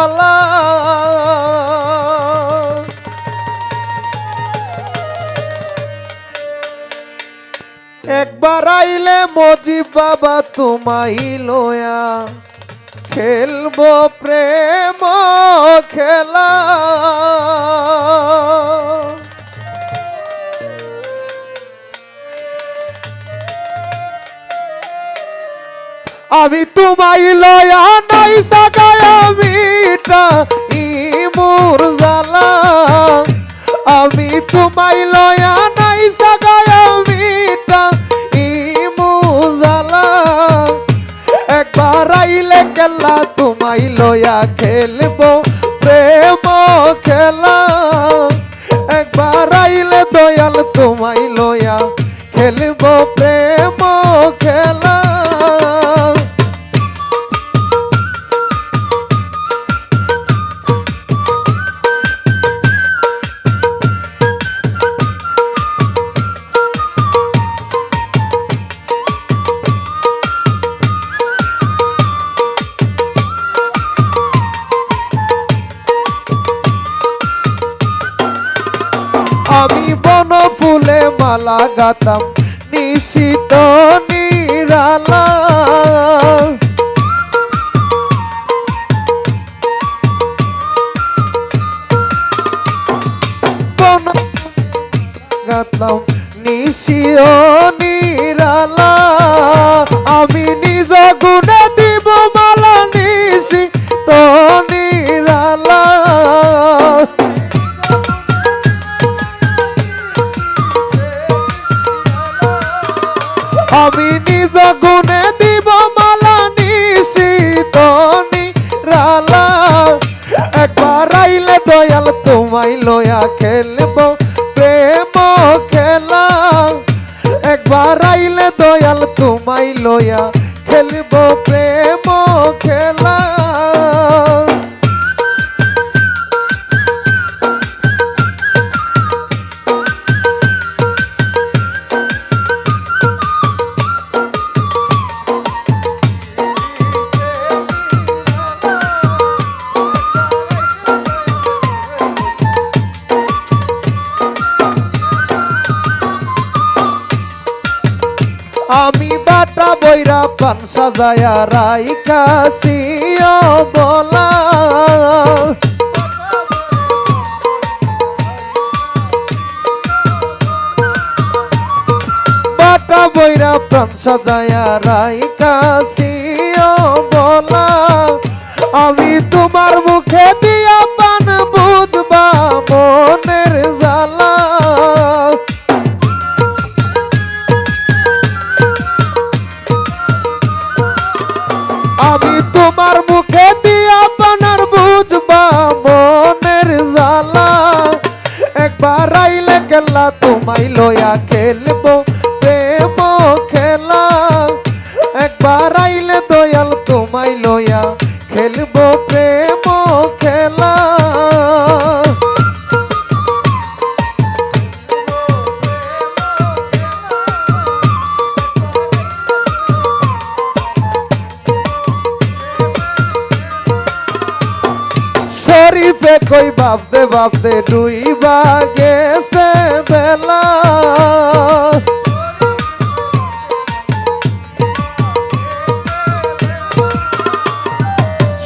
জ্বালা একবার আইলে মজি বাবা তোমাই লয়া, খেলব প্রেম খেলা। আমি তোমাই লয়া নাই সাগায় মিটা কেলা তোমাই লয়া খেলব প্রেম খেলা। একবার আইলে দয়াল তোমাই লয়া খেলব প্রেম ফুলে মালা গাতাম নিশিত নিরালা। বন নিশিও নিরালা। আমি নিজ গুণে আমি নিজ গুণে দিব মালা নিশিতনি রালা। একবার আইলে দয়াল তোমায় লয়া খেলব, প্রেম খেলা। একবার আইলে দয়াল তোমায় লয়া খেলব, প্রেম পান সাজায়া রাইকাছি বলা বাটা বইরা প্রাণ সাজায়া রাইকাছি বলা আমি তোমার মুখে দিয়া শরীফে কই ভাবতে ভাবতে ডুইবা গেছে বেলা।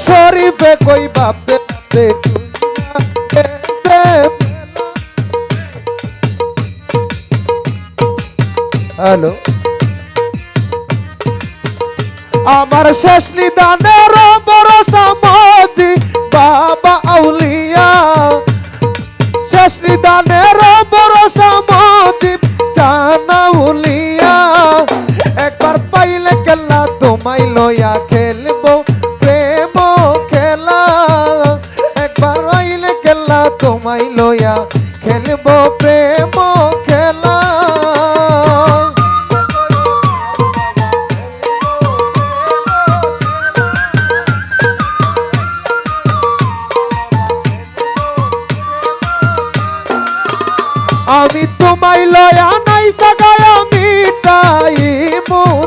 শরীফে কই ভাবতে ভাবতে হ্যালো। আমার শেষ নিদানের ভরসা মজি বাবা তোমায় লয়া খেলব, প্রেম খেলা। একবার পাইলে খেলা তোমায় লয়া খেলব, প্রেম খেলা। আমি তোমায় লয়া নাই সাগায় মিটাই মোর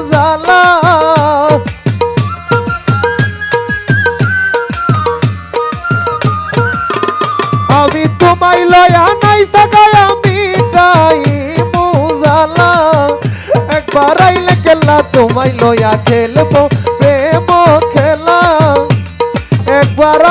আইলে খেলা তোমায় লয়া খেলব প্রেম খেলা। একবার